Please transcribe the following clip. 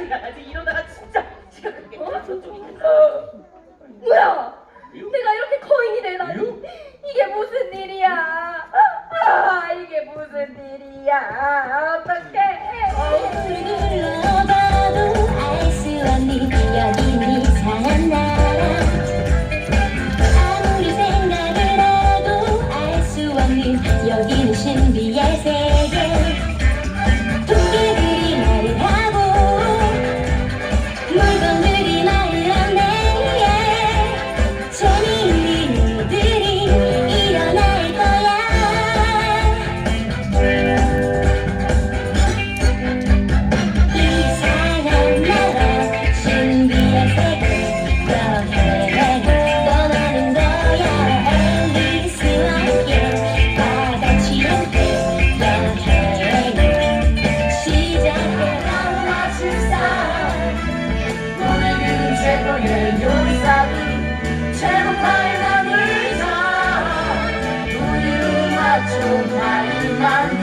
큰일이야. 나 지금 이러다가 진짜 지각하게 어? 저쪽이. 뭐야? 유? 내가 이렇게 거인이 되다니. 유? 이게 무슨 일이야? 아, 아 이게 무슨 일이야? 어떡해. 너의 요리사기 제목 나의 삶을 사 우리 좀 많이 만